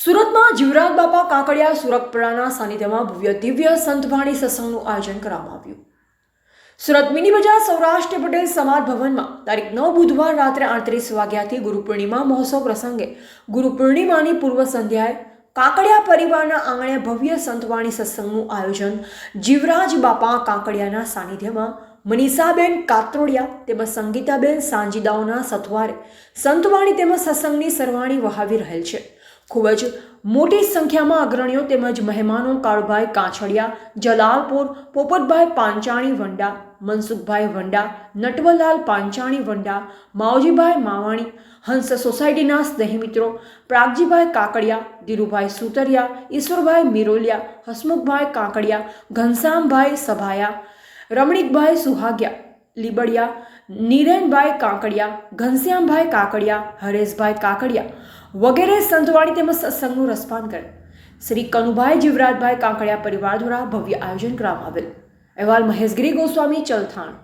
સુરતમાં જીવરાજ બાપા કાકડિયા સુરતપરાના સાનિધ્યમાં ભવ્ય દિવ્ય સંતવાણી સત્સંગનું આયોજન કરવામાં આવ્યું. સુરત મિની બજાર સૌરાષ્ટ્ર પટેલ સમાજ ભવનમાં તારીખ નવ બુધવાર રાત્રે આડત્રીસ વાગ્યાથી ગુરુ પૂર્ણિમા મહોત્સવ પ્રસંગે ગુરુ પૂર્ણિમાની પૂર્વ સંધ્યાએ કાકડિયા પરિવારના આંગણે ભવ્ય સંતવાણી સત્સંગનું આયોજન જીવરાજ બાપા કાકડિયાના સાનિધ્યમાં મનીષાબેન કાત્રોડિયા તેમજ સંગીતાબેન સાંજીદાઓના સથવારે સંતવાણી તેમજ સત્સંગની સરવાણી વહાવી રહેલ છે. ખૂબ જ મોટી સંખ્યામાં અગ્રણીઓ તેમજ મહેમાનો કાળુભાઈ કાછડિયા, જલાલપુર, પોપટભાઈ પાંચાણી વંડા, મનસુખભાઈ વંડા નટવલાલ પાંચાણી વંડા, માવજીભાઈ માવાણી, હંસ સોસાયટીના સ્નેહીમિત્રો, પ્રાગજીભાઈ કાકડિયા, ધીરુભાઈ સુતરિયા, ઈશ્વરભાઈ મિરોલિયા, હસમુખભાઈ કાંકડિયા, ઘનશ્યામભાઈ સભાયા, રમણીકભાઈ સુહાગ્યા લીબડિયા, નીરેનભાઈ કાંકડિયા, ઘનશ્યામભાઈ કાકડિયા, હરેશભાઈ કાકડિયા વગેરે સંતવાણી તેમજ સત્સંગનું રસપાન કરે. શ્રી કનુભાઈ જીવરાજભાઈ કાંકડિયા પરિવાર દ્વારા ભવ્ય આયોજન કરવામાં આવેલ. અહેવાલ મહેશગીરી ગોસ્વામી, ચલથાણ.